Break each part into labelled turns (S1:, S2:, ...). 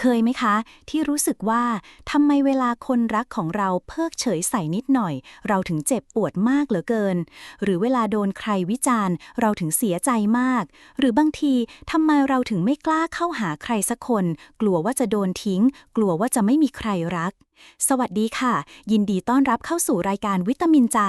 S1: เคยไหมคะ ที่รู้สึกว่าทำไมเวลาคนรักของเราเพิกเฉยใส่นิดหน่อย เราถึงเจ็บปวดมากเหลือเกิน หรือเวลาโดนใครวิจารณ์ เราถึงเสียใจมาก หรือบางทีทำไมเราถึงไม่กล้าเข้าหาใครสักคน กลัวว่าจะโดนทิ้ง กลัวว่าจะไม่มีใครรัก สวัสดีค่ะ ยินดีต้อนรับเข้าสู่รายการวิตามินใจ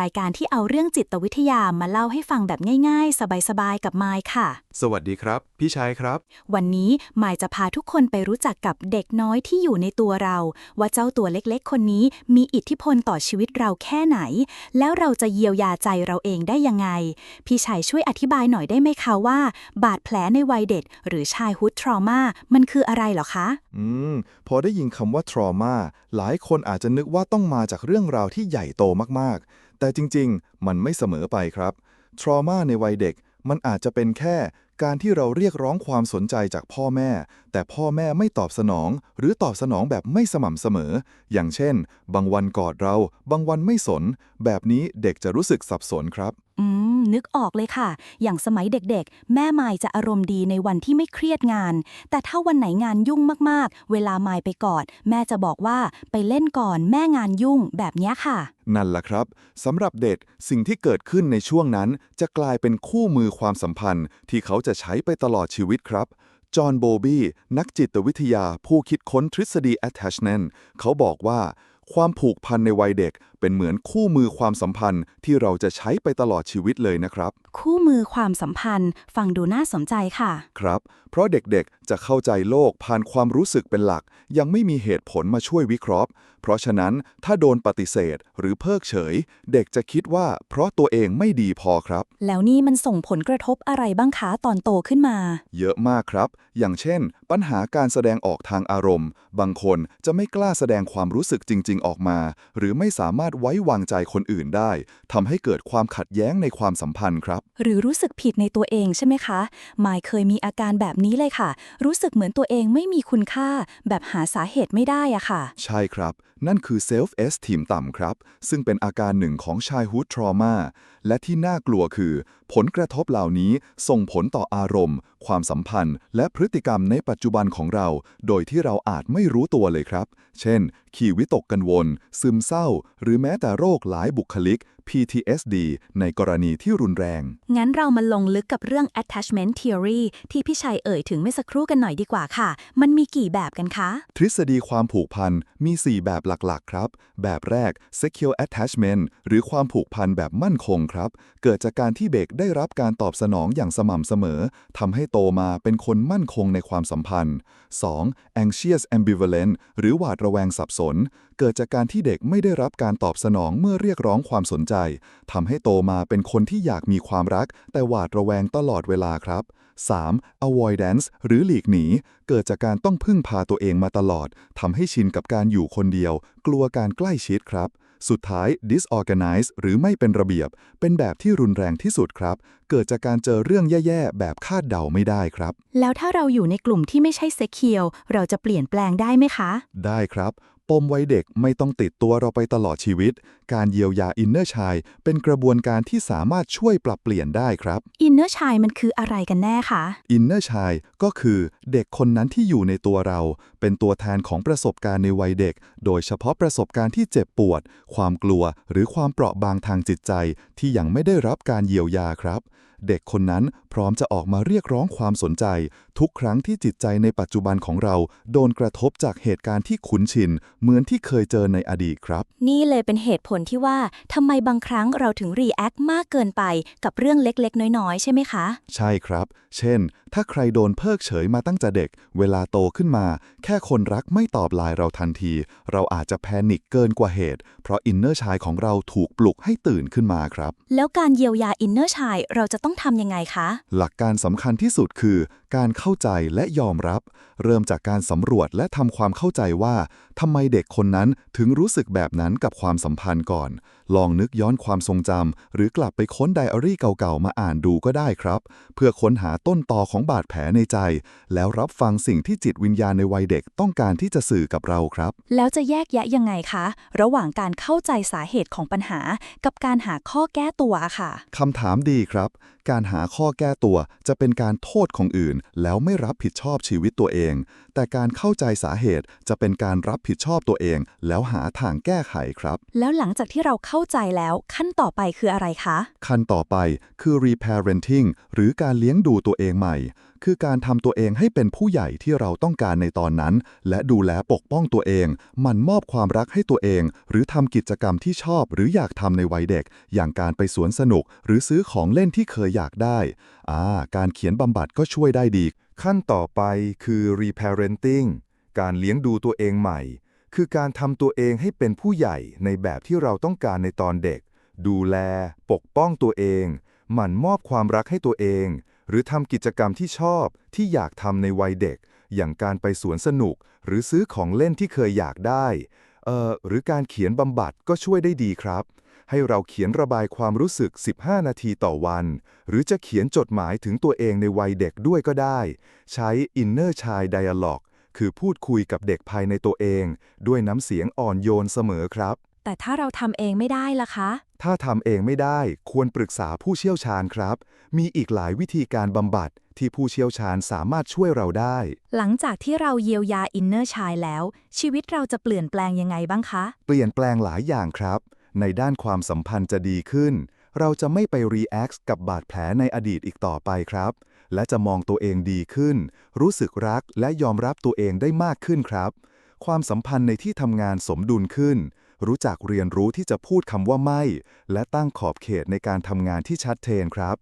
S1: รายการที่เอาเรื่องจิตวิทยามาเล่าให้ฟังแบบง่ายๆ สบายๆ กับไมค์ค่ะ
S2: สวัสดีครับ พี่ชายครับ
S1: วันนี้หมายจะพาทุกคนไปรู้จักกับเด็กน้อยที่อยู่ในตัวเรา ว่าเจ้าตัวเล็กๆ คนนี้มีอิทธิพลต่อชีวิตเราแค่ไหน แล้วเราจะเยียวยาใจเราเองได้ยังไง พี่ชัยช่วยอธิบายหน่อยได้ไหมคะว่า บาดแผลในวัยเด็กหรือชายฮุดทรมามันคืออะไรเหรอคะ
S2: อืม พอได้ยินคำว่า trauma หลายคนอาจจะนึกว่าต้องมาจากเรื่องราวที่ใหญ่โตมากๆ แต่จริงๆ มันไม่เสมอไปครับ trauma ในวัยเด็กมันอาจจะเป็นแค่การที่เราเรียกร้องความสนใจจากพ่อแม่ แต่พ่อแม่ไม่ตอบสนอง หรือตอบสนองแบบไม่สม่ำเสมอ อย่างเช่น บางวันกอดเรา บางวันไม่สน แบบนี้เด็กจะรู้สึกสับสนครับ
S1: อื นึกออกเลยค่ะ อย่างสมัยเด็กๆ แม่มายจะอารมณ์ดีในวันที่ไม่เครียดงาน แต่ถ้าวันไหนงานยุ่งมากๆ เวลามายไปกอด แม่จะบอกว่าไปเล่นก่อนแม่งานยุ่งแบบนี้ค่ะ
S2: นั่นแหละครับสำหรับเด็กสิ่งที่เกิดขึ้นในช่วงนั้น จะกลายเป็นคู่มือความสัมพันธ์ ที่เขาจะใช้ไปตลอดชีวิตครับจอห์นโบบี้นักจิตวิทยาผู้คิดค้นทฤษฎี attachment เขาบอกว่า ความผูกพันในวัยเด็ก เป็นเหมือนคู่มือความสัมพันธ์ที่เราจะใช้ไปตลอดชีวิตเลยนะครับ
S1: คู่มือความสัมพันธ์ ฟังดูน่าสนใจค่ะ
S2: ครับ เพราะเด็กๆ จะเข้าใจโลกผ่านความรู้สึกเป็นหลัก ยังไม่มีเหตุผลมาช่วยวิเคราะห์ เพราะฉะนั้นถ้าโดนปฏิเสธ หรือเพิกเฉย เด็กจะคิดว่า เพราะตัวเองไม่ดีพอครับ
S1: แล้วนี่มันส่งผลกระทบอะไรบ้างคะตอนโตขึ้นมา
S2: เยอะมากครับ อย่างเช่น ปัญหาการแสดงออกทางอารมณ์ บางคนจะไม่กล้าแสดงความรู้สึกจริง ๆ ออกมา หรือไม่สามารถไว้วางใจคนอื่นได้ทำให้เกิดความขัดแย้งในความสัมพันธ์ครับ
S1: หรือรู้สึกผิดในตัวเองใช่ไหมคะมายเคยมีอาการแบบนี้เลยค่ะ รู้สึกเหมือนตัวเองไม่มีคุณค่า แบบหาสาเหตุไม่ได้อะค่ะ
S2: ใช่ครับ นั่นคือ self esteem ต่ำครับ ซึ่งเป็นอาการหนึ่งของชายฮูดทรมาและที่น่ากลัวคือ ผลกระทบเหล่านี้ส่งผลต่ออารมณ์ ความสัมพันธ์ และพฤติกรรมในปัจจุบันของเรา โดยที่เราอาจไม่รู้ตัวเลยครับ เช่น ขี่วิตกกังวล ซึมเศร้า หรือแม้แต่โรคหลายบุคลิก PTSD ในกรณีที่รุนแรง
S1: งั้นเรามาลงลึกกับเรื่อง attachment theory ที่พี่ชัยเอ่ยถึงเมื่อสักครู่กันหน่อยดีกว่าค่ะ มันมีกี่แบบกันคะ
S2: ทฤษฎีความผูกพันมี 4 แบบหลักๆ ครับ แบบแรก secure attachment หรือความผูกพันแบบมั่นคงครับ เกิดจากการที่เด็กได้รับการตอบสนองอย่างสม่ำเสมอทำให้โตมาเป็นคนมั่นคงในความสัมพันธ์ 2. anxious ambivalent หรือหวาดระแวงสับสน เกิดจากการที่เด็กไม่ได้รับการตอบสนองเมื่อเรียกร้องความสนใจทำให้โตมาเป็นคนที่อยากมีความรัก แต่หวาดระแวงตลอดเวลาครับ 3. avoidance หรือหลีกหนี เกิดจากการต้องพึ่งพาตัวเองมาตลอด ทำให้ชินกับการอยู่คนเดียว กลัวการใกล้ชิดครับ สุดท้าย disorganize หรือไม่เป็นระเบียบ เป็นแบบที่รุนแรงที่สุดครับ เกิดจากการเจอเรื่องแย่ๆ แบบคาดเดาไม่ได้ครับ
S1: แล้วถ้าเราอยู่ในกลุ่มที่ไม่ใช่ secure เราจะเปลี่ยนแปลงได้ไหมคะ
S2: ได้ครับ ปมวัยเด็กไม่ต้องติดตัวเราไปตลอดชีวิต การเยียวยาอินเนอร์ชายเป็นกระบวนการที่สามารถช่วยปรับเปลี่ยนได้ครับ
S1: inner child มันคืออะไรกันแน่คะ
S2: อินเนอร์ชายก็คือเด็กคนนั้นที่อยู่ในตัวเรา เป็นตัวแทนของประสบการณ์ในวัยเด็ก โดยเฉพาะประสบการณ์ที่เจ็บปวด ความกลัว หรือความเปราะบางทางจิตใจ ที่ยังไม่ได้รับการเยียวยาครับ เด็กคนนั้นพร้อมจะออกมาเรียกร้องความสนใจ ทุกครั้งที่จิตใจในปัจจุบันของเรา โดนกระทบจากเหตุการณ์ที่คุ้นชิน เหมือนที่เคยเจอในอดีตครับ
S1: นี่เลยเป็นเหตุผลที่ว่าทำไมบางครั้งเราถึง react มากเกินไปกับเรื่องเล็กๆ น้อยๆ ใช่ไหมคะ
S2: ใช่ครับ เช่น ถ้าใครโดนเพิกเฉยมาตั้งแต่เด็ก เวลาโตขึ้นมา แค่คนรักไม่ตอบไลน์เราทันที เราอาจจะแพนิคเกินกว่าเหตุ เพราะอินเนอร์ชายของเราถูกปลุกให้ตื่นขึ้นมาครับ
S1: แล้วการเยียวยา inner child เราจะต้องทำยังไงคะ
S2: หลักการสำคัญที่สุดคือ การเข้าใจและยอมรับ เริ่มจากการสำรวจและทำความเข้าใจว่าทำไมเด็กคนนั้นถึงรู้สึกแบบนั้นกับความสัมพันธ์ก่อน ลองนึกย้อนความทรงจำหรือกลับไปค้นไดอารี่เก่าๆ มาอ่านดูก็ได้ครับ เพื่อค้นหาต้นตอของบาดแผลในใจ แล้วรับฟังสิ่งที่จิตวิญญาณในวัยเด็กต้องการที่จะสื่อกับเราครับ
S1: แล้วจะแยกแยะยังไงคะ ระหว่างการเข้าใจสาเหตุของปัญหา กับการหาข้อแก้ตัวค่ะ
S2: คำถามดีครับ การหาข้อแก้ตัวจะเป็นการโทษของอื่นแล้วไม่รับผิดชอบชีวิตตัวเอง
S3: แต่การเข้าใจสาเหตุจะเป็นการรับผิดชอบตัวเอง แล้วหาทางแก้ไขครับ
S4: แล้วหลังจากที่เราเข้าใจแล้วขั้นต่อไปคืออะไรคะ
S3: ขั้นต่อไปคือ reparenting หรือการเลี้ยงดูตัวเองใหม่ คือการทำตัวเองให้เป็นผู้ใหญ่ที่เราต้องการในตอนนั้น และดูแลปกป้องตัวเองหมันมอบความรักให้ตัวเอง หรือทำกิจกรรมที่ชอบหรืออยากทำในวัยเด็ก อย่างการไปสวนสนุก หรือซื้อของเล่นที่เคยอยากได้อ่าการเขียนบำบัดก็ช่วยได้ดี
S2: ขั้นต่อไปคือ reparenting การเลี้ยงดูตัวเองใหม่ คือการทำตัวเองให้เป็นผู้ใหญ่ในแบบที่เราต้องการในตอนเด็ก ดูแล ปกป้องตัวเอง หมั่นมอบความรักให้ตัวเอง หรือทำกิจกรรมที่ชอบที่อยากทำในวัยเด็ก อย่างการไปสวนสนุก หรือซื้อของเล่นที่เคยอยากได้ เอ่อ หรือการเขียนบำบัดก็ช่วยได้ดีครับ ให้เราเขียนระบายความรู้สึก 15 นาทีต่อวัน หรือจะเขียนจดหมายถึงตัวเองในวัยเด็กด้วยก็ได้ ใช้ inner child dialogue คือพูดคุยกับเด็กภายในตัวเอง ด้วยน้ำเสียงอ่อนโยนเสมอครับ
S4: แต่ถ้าเราทำเองไม่ได้ล่ะคะ
S2: ถ้าทำเองไม่ได้ควรปรึกษาผู้เชี่ยวชาญครับ มีอีกหลายวิธีการบำบัดที่ผู้เชี่ยวชาญสามารถช่วยเราได้
S4: หลังจากที่เราเยียวยาอินเนอร์ชายแล้ว ชีวิตเราจะเปลี่ยนแปลงยังไงบ้างคะ
S2: เปลี่ยนแปลงหลายอย่างครับ ในด้านความสัมพันธ์จะดีขึ้น เราจะไม่ไปรีแอคกับบาดแผลในอดีตอีกต่อไปครับ และจะมองตัวเองดีขึ้น รู้สึกรักและยอมรับตัวเองได้มากขึ้นครับ ความสัมพันธ์ในที่ทำงานสมดุลขึ้น รู้จักเรียนรู้ที่จะพูดคำว่าไม่ และตั้งขอบเขตในการทำงานที่ชัดเจนครับ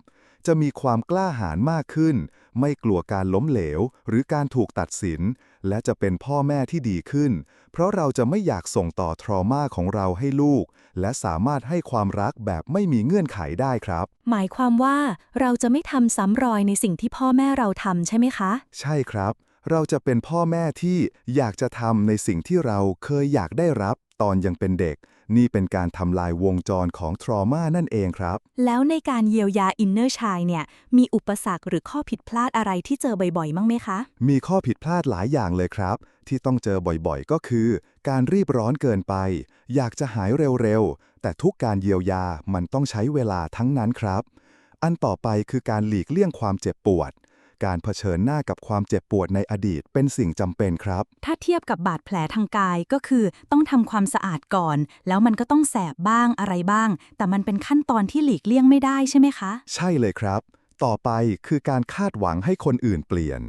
S2: จะมีความกล้าหาญมากขึ้น ไม่กลัวการล้มเหลว หรือการถูกตัดสิน และจะเป็นพ่อแม่ที่ดีขึ้น เพราะเราจะไม่อยากส่งต่อทรมาของเราให้ลูก และสามารถให้ความรักแบบไม่มีเงื่อนไขได้ครับ
S4: หมายความว่าเราจะไม่ทำซ้ำรอยในสิ่งที่พ่อแม่เราทำใช่ไหมคะ
S2: ใช่ครับ เราจะเป็นพ่อแม่ที่อยากจะทำในสิ่งที่เราเคยอยากได้รับตอนยังเป็นเด็ก นี่เป็นการทำลายวงจรของทรมานั่นเองครับ
S4: แล้วในการเยียวยาอินเนอร์ชายเนี่ย มีอุปสรรคหรือข้อผิดพลาดอะไรที่เจอบ่อยๆมั้งไหมคะ
S2: มีข้อผิดพลาดหลายอย่างเลยครับ ที่ต้องเจอบ่อยๆ ก็คือ การรีบร้อนเกินไป อยากจะหายเร็วๆ แต่ทุกการเยียวยามันต้องใช้เวลาทั้งนั้นครับ อันต่อไปคือการหลีกเลี่ยงความเจ็บปวด การเผชิญหน้ากับความเจ็บปวดในอดีตเป็นสิ่งจำเป็นครับ
S1: ถ้าเทียบกับบาดแผลทางกายก็คือ ต้องทำความสะอาดก่อน แล้วมันก็ต้องแสบบ้างอะไรบ้าง แต่มันเป็นขั้นตอนที่หลีกเลี่ยงไม่ได้ใช่ไหมคะ
S2: ใช่เลยครับ ต่อไปคือการคาดหวังให้คนอื่นเปลี่ยน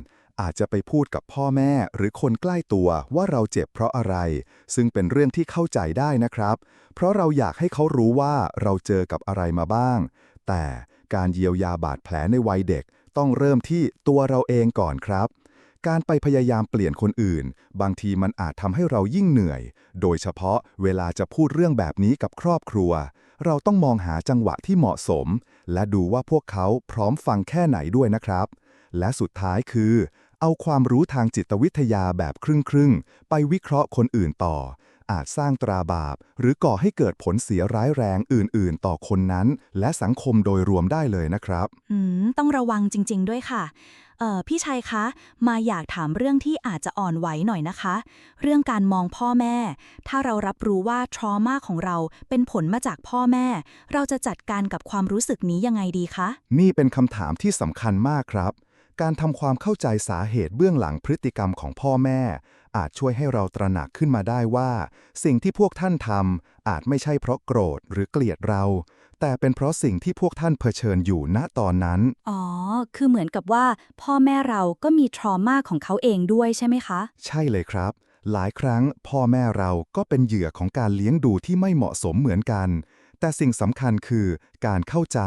S2: อาจจะไปพูดกับพ่อแม่หรือคนใกล้ตัวว่าเราเจ็บเพราะอะไร ซึ่งเป็นเรื่องที่เข้าใจได้นะครับ เพราะเราอยากให้เขารู้ว่าเราเจอกับอะไรมาบ้าง แต่การเยียวยาบาดแผลในวัยเด็ก ต้องเริ่มที่ตัวเราเองก่อนครับ การไปพยายามเปลี่ยนคนอื่น บางทีมันอาจทำให้เรายิ่งเหนื่อย โดยเฉพาะเวลาจะพูดเรื่องแบบนี้กับครอบครัว เราต้องมองหาจังหวะที่เหมาะสม และดูว่าพวกเขาพร้อมฟังแค่ไหนด้วยนะครับ และสุดท้ายคือ เอาความรู้ทางจิตวิทยาแบบครึ่งๆ ไปวิเคราะห์คนอื่นต่อ อาจสร้างตราบาป หรือก่อให้เกิดผลเสียร้ายแรงอื่น ๆ ต่อคนนั้น และสังคมโดยรวมได้เลยนะครับ
S1: อืม ต้องระวังจริง ๆ ด้วยค่ะ เอ่อ พี่ชัยคะ มาอยากถามเรื่องที่อาจจะอ่อนไหวหน่อยนะคะ เรื่องการมองพ่อแม่ ถ้าเรารับรู้ว่าทรมาของเราเป็นผลมาจากพ่อแม่ เราจะจัดการกับความรู้สึกนี้ยังไงดีคะ
S2: นี่เป็นคำถามที่สำคัญมากครับ การทำความเข้าใจสาเหตุเบื้องหลังพฤติกรรมของพ่อแม่ อาจช่วยให้เราตระหนักขึ้นมาได้ว่า สิ่งที่พวกท่านทำอาจไม่ใช่เพราะโกรธหรือเกลียดเรา แต่เป็นเพราะสิ่งที่พวกท่านเผชิญอยู่ณตอนนั้น
S1: อ๋อ คือเหมือนกับว่า พ่อแม่เราก็มีทรมาของเขาเองด้วยใช่ไหมคะ
S2: ใช่เลยครับ หลายครั้งพ่อแม่เราก็เป็นเหยื่อของการเลี้ยงดูที่ไม่เหมาะสมเหมือนกันแต่สิ่งสำคัญคือการเข้าใจ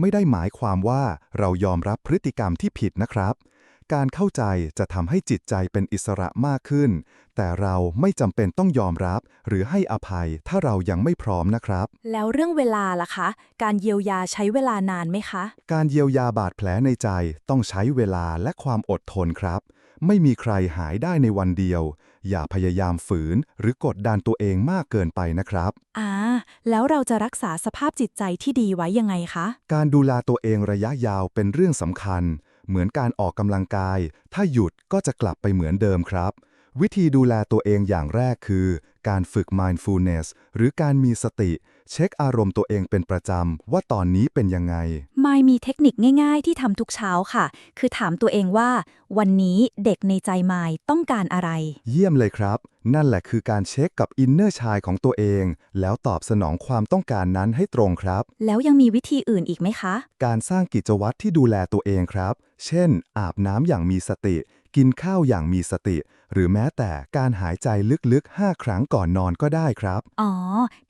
S2: ไม่ได้หมายความว่าเรายอมรับพฤติกรรมที่ผิดนะครับ การเข้าใจจะทำให้จิตใจเป็นอิสระมากขึ้น แต่เราไม่จำเป็นต้องยอมรับ หรือให้อภัยถ้าเรายังไม่พร้อมนะครับ
S4: แล้วเรื่องเวลาล่ะคะ การเยียวยาใช้เวลานานไหมคะ
S2: การเยียวยาบาดแผลในใจต้องใช้เวลาและความอดทนครับ ไม่มีใครหายได้ในวันเดียว อย่าพยายามฝืน หรือกดดันตัวเองมากเกินไปนะครับ
S4: อ่า แล้วเราจะรักษาสภาพจิตใจที่ดีไว้ยังไงคะ
S2: การดูแลตัวเองระยะยาวเป็นเรื่องสำคัญ เหมือนการออกกำลังกาย ถ้าหยุดก็จะกลับไปเหมือนเดิมครับ วิธีดูแลตัวเองอย่างแรกคือ การฝึก mindfulness หรือการมีสติ เช็คอารมณ์ตัวเองเป็นประจำ ว่าตอนนี้เป็นยังไง
S1: มายมีเทคนิคง่ายๆ ที่ทำทุกเช้าค่ะ คือถามตัวเองว่า วันนี้เด็กในใจมายต้องการอะไร
S2: เยี่ยมเลยครับ นั่นแหละคือการเช็คกับอินเนอร์ชายของตัวเอง แล้วตอบสนองความต้องการนั้นให้ตรงครับ
S1: แล้วยังมีวิธีอื่นอีกไหมคะ
S2: การสร้างกิจวัตรที่ดูแลตัวเองครับ เช่น อาบน้ำอย่างมีสติ กินข้าวอย่างมีสติ หรือแม้แต่การหายใจลึกๆ 5 ครั้งก่อนนอนก็ได้ครับ
S1: อ๋อ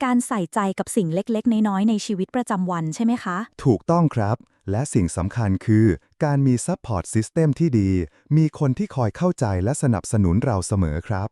S1: การใส่ใจกับสิ่งเล็กๆ น้อยๆ ในชีวิตประจำวันใช่ไหมคะ
S2: ถูกต้องครับ และสิ่งสำคัญคือ การมีซัพพอร์ตซิสเต็มที่ดี มีคนที่คอยเข้าใจและสนับสนุนเราเสมอครับ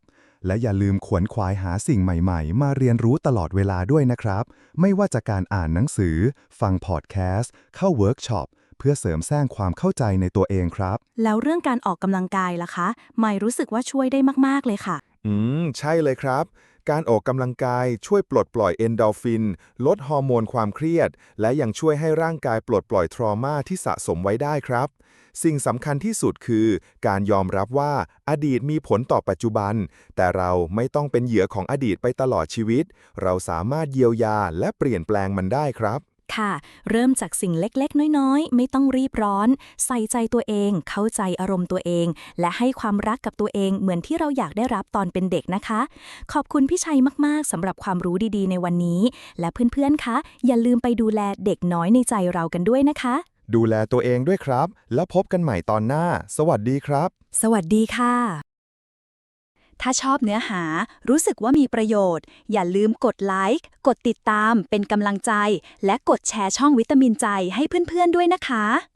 S2: และอย่าลืมขวนขวายหาสิ่งใหม่ๆ มาเรียนรู้ตลอดเวลาด้วยนะครับ ไม่ว่าจะการอ่านหนังสือ ฟังพอดแคสต์ เข้าเวิร์กช็อปเพื่อเสริมสร้างความเข้าใจในตัวเองครับ
S1: แล้วเรื่องการออกกำลังกายล่ะคะมายรู้สึกว่าช่วยได้มากๆเลยค่ะ
S5: อืม ใช่เลยครับ การออกกำลังกายช่วยปลดปล่อยเอนโดรฟิน ลดฮอร์โมนความเครียด และยังช่วยให้ร่างกายปลดปล่อยทรมาที่สะสมไว้ได้ครับ สิ่งสำคัญที่สุดคือ การยอมรับว่าอดีตมีผลต่อปัจจุบัน แต่เราไม่ต้องเป็นเหยื่อของอดีตไปตลอดชีวิต เราสามารถเยียวยาและเปลี่ยนแปลงมันได้ครับ
S1: ค่ะ เริ่มจากสิ่งเล็กๆ น้อยๆ ไม่ต้องรีบร้อน ใส่ใจตัวเอง เข้าใจอารมณ์ตัวเอง และให้ความรักกับตัวเองเหมือนที่เราอยากได้รับตอนเป็นเด็กนะคะ ขอบคุณพี่ชัยมากๆสำหรับความรู้ดีๆ ในวันนี้ และเพื่อนๆ คะ อย่าลืมไปดูแลเด็กน้อยในใจเรากันด้วยนะคะ
S5: ดูแลตัวเองด้วยครับ แล้วพบกันใหม่ตอนหน้า สวัสดีครับ
S1: สวัสดีค่ะ ถ้าชอบเนื้อหารู้สึกว่ามีประโยชน์ อย่าลืมกดไลค์กดติดตามเป็นกำลังใจ และกดแชร์ช่องวิตามินใจให้เพื่อนๆด้วยนะคะ